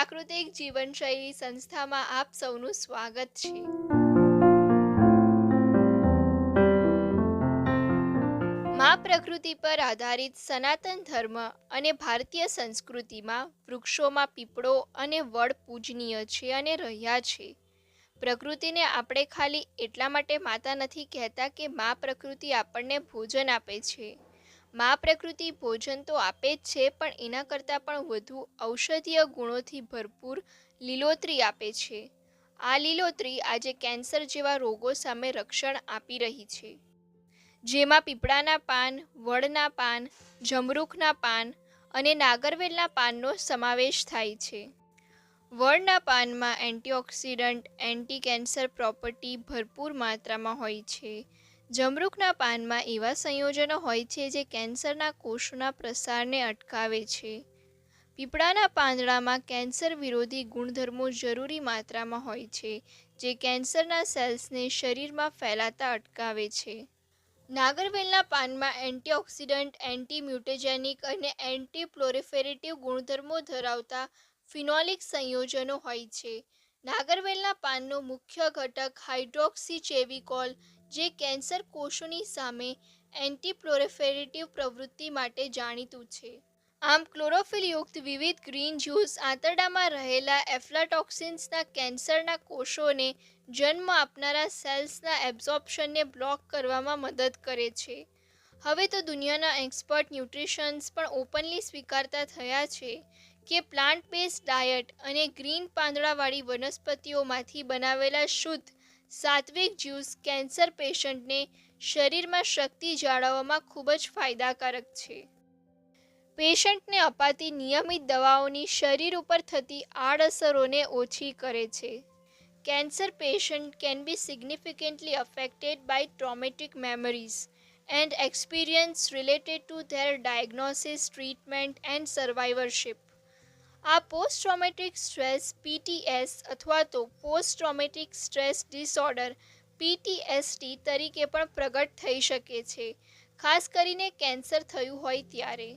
પ્રાકૃતિક જીવનશૈલી સંસ્થામાં આપ સૌનું સ્વાગત છે. મા પ્રકૃતિ પર આધારિત સનાતન ધર્મ અને ભારતીય સંસ્કૃતિમાં વૃક્ષોમાં પીપળો અને વડ પૂજનીય છે અને રહ્યા છે. પ્રકૃતિને આપણે ખાલી એટલા માટે માતા નથી કહેતા કે મા પ્રકૃતિ આપણને ભોજન આપે છે. મા પ્રકૃતિ ભોજન તો આપે જ છે, પણ એના કરતાં પણ વધુ ઔષધીય ગુણોથી ભરપૂર લીલોતરી આપે છે. આ લીલોતરી આજે કેન્સર જેવા રોગો સામે રક્ષણ આપી રહી છે. જેમાં પીપળાના પાન, વડના પાન, જમરૂખના પાન અને નાગરવેલના પાનનો સમાવેશ થાય છે. વડના પાનમાં એન્ટીઓક્સિડન્ટ, એન્ટી કેન્સર પ્રોપર્ટી ભરપૂર માત્રામાં હોય છે. જમરૂખના પાનમાં એવા સંયોજનો હોય છે જે કેન્સરના કોષોના પ્રસારને અટકાવે છે. પીપળાના પાંદડામાં કેન્સર વિરોધી ગુણધર્મો જરૂરી માત્રામાં હોય છે, જે કેન્સરના સેલ્સને શરીરમાં ફેલાતા અટકાવે છે. નાગરવેલના પાનમાં એન્ટીઓક્સિડન્ટ એન્ટી મ્યુટેજેનિક અને એન્ટી પ્લોરિફેરેટિવ ગુણધર્મો ધરાવતા ફિનોલિક સંયોજનો હોય છે. નાગરવેલના પાનનો મુખ્ય ઘટક હાઇડ્રોક્સીચેવિકોલ જે કેન્સર કોષોની સામે એન્ટીપ્લોરેફેરેટિવ પ્રવૃત્તિ માટે જાણીતું છે. આમ ક્લોરોફિલયુક્ત વિવિધ ગ્રીન જ્યુસ આંતરડામાં રહેલા એફ્લાટોક્સિન્સના કેન્સરના કોષોને જન્મ આપનારા સેલ્સના એબ્ઝોર્પ્શનને બ્લોક કરવામાં મદદ કરે છે. હવે તો દુનિયાના એક્સપર્ટ ન્યુટ્રિશન્સ પણ ઓપનલી સ્વીકારતા થયા છે કે પ્લાન્ટ બેઝ ડાયટ અને ગ્રીન પાંદડાવાળી વનસ્પતિઓમાંથી બનાવેલા શુદ્ધ સાત્વિક જ્યુસ કેન્સર પેશન્ટને શરીરમાં શક્તિ જાળવવામાં ખૂબ જ ફાયદાકારક છે. પેશન્ટને અપાતી નિયમિત દવાઓની શરીર ઉપર થતી આડઅસરોને ઓછી કરે છે. Cancer patient can be significantly affected by traumatic memories and experience related to their diagnosis, treatment and survivorship. આ પોસ્ટ ટ્રોમેટિક સ્ટ્રેસ પીટીએસ અથવા તો post traumatic stress disorder PTST તરીકે પણ પ્રગટ થઈ શકે છે, ખાસ કરીને કેન્સર થયું હોય ત્યારે.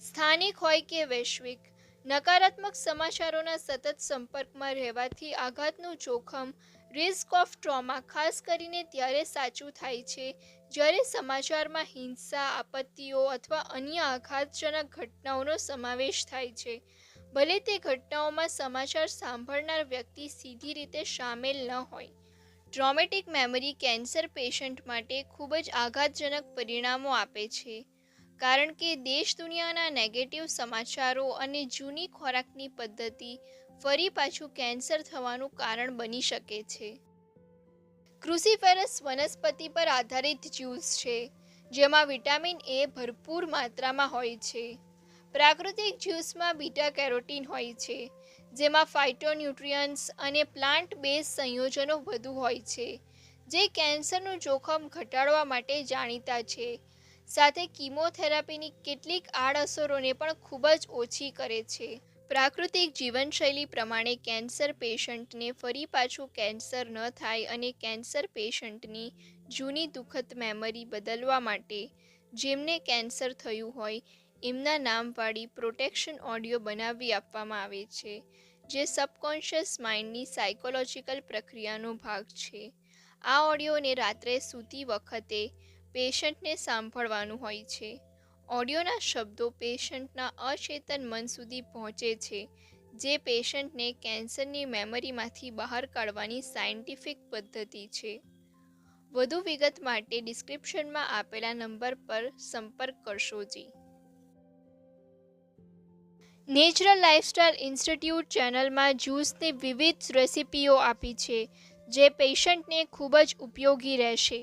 સ્થાનિક હોય કે વૈશ્વિક, નકારાત્મક સમાચારોના સતત સંપર્કમાં રહેવાથી આઘાતનું જોખમ રિસ્ક ઓફ ટ્રોમા ખાસ કરીને ત્યારે સાચું થાય છે, જ્યારે સમાચારમાં હિંસા, આપત્તિઓ અથવા અન્ય આઘાતજનક ઘટનાઓનો સમાવેશ થાય છે. ભલે તે ઘટનાઓમાં સમાચાર સાંભળનાર વ્યક્તિ સીધી રીતે સામેલ ન હોય. ટ્રોમેટિક મેમરી કેન્સર પેશન્ટ માટે ખૂબ જ આઘાતજનક પરિણામો આપે છે. કારણ કે દેશ દુનિયાના નેગેટિવ સમાચારો અને જૂની ખોરાકની પદ્ધતિ ફરી પાછું કેન્સર થવાનું કારણ બની શકે છે. ક્રુસિફેરસ વનસ્પતિ પર આધારિત જ્યુસ છે, જેમાં વિટામિન એ ભરપૂર માત્રામાં હોય છે. પ્રાકૃતિક જ્યુસમાં બીટા કેરોટીન હોય છે, જેમાં ફાઇટોન્યુટ્રિયન્ટ્સ અને પ્લાન્ટ બેઝ સંયોજનો વધુ હોય છે, જે કેન્સરનું જોખમ ઘટાડવા માટે જાણીતા છે. સાથે કીમોથેરાપીની કેટલીક આડઅસરોને પણ ખૂબ જ ઓછી કરે છે. પ્રાકૃતિક જીવનશૈલી પ્રમાણે કેન્સર પેશન્ટને ફરી પાછું કેન્સર ન થાય અને કેન્સર પેશન્ટની જૂની દુઃખદ મેમરી બદલવા માટે, જેમને કેન્સર થયું હોય એમના નામવાળી પ્રોટેક્શન ઓડિયો બનાવી આપવામાં આવે છે, જે સબકોન્શિયસ માઇન્ડની સાયકોલોજીકલ પ્રક્રિયાનો ભાગ છે. આ ઓડિયોને રાત્રે સૂતી વખતે પેશન્ટને સાંભળવાનું હોય છે. ઓડિયોના શબ્દો પેશન્ટના અચેતન મન સુધી પહોંચે છે, જે પેશન્ટને કેન્સરની મેમરીમાંથી બહાર કાઢવાની સાયન્ટિફિક પદ્ધતિ છે. વધુ વિગત માટે ડિસ્ક્રિપ્શનમાં આપેલા નંબર પર સંપર્ક કરશો જી. નેચરલ લાઇફસ્ટાઇલ ઇન્સ્ટિટ્યૂટ ચેનલમાં જ્યુસની વિવિધ રેસિપીઓ આપી છે, જે પેશન્ટને ખૂબ જ ઉપયોગી રહેશે.